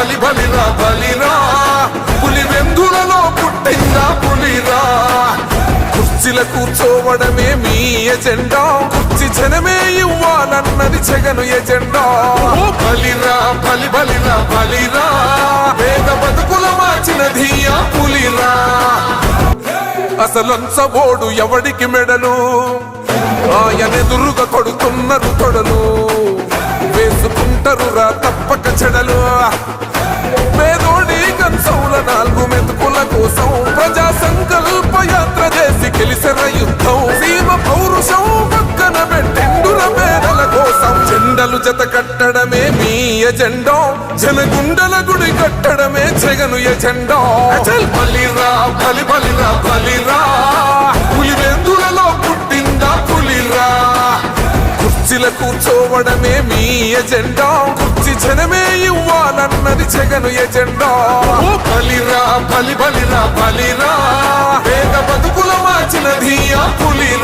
బలి బలిరా బలిరా. పులి వెందులలో పుట్టిందా పులిరా? కుర్చీల కూర్చోవడమే మీ ఎజెండా. కుర్చీ జనమే ఇవ్వాలన్నది జగను ఎజెండా. బలిరా బలి బలిరా బలిరా. పేద బతుకుల మార్చినది ఆ పులిరా. అసలంచబోడు ఎవడికి మెడలు? ఆయనెదురుగా కొడుతున్నారు తొడలు. వేసుకుంటారు రా పేదోడి కంచౌల నాలుగు మెతుకుల కోసం ప్రజా సంకల్ప యాత్ర చేసి గెలిసిన యుద్ధం. సీమ పౌరుషం పక్కన పెట్టిండుల పేదల కోసం. జెండలు జత కట్టడమే మీ ఎజెండో. జనగుండల గుడి కట్టడమే జగను ఎజెండో. అచల్ బలిరా బలి బలిరా బలిరా. పులివెందులలో పుట్టిందా పులిరా. కుర్చీల కూర్చోవడమే మీ ఎజెండా. కుర్చీ జనమే ఇవ్వాలన్నది చెగను ఎజెండా. ఓ బలిరా బలి బలిరా బలిరా. పేద బతుకుల మార్చినది ఆ పులిరా.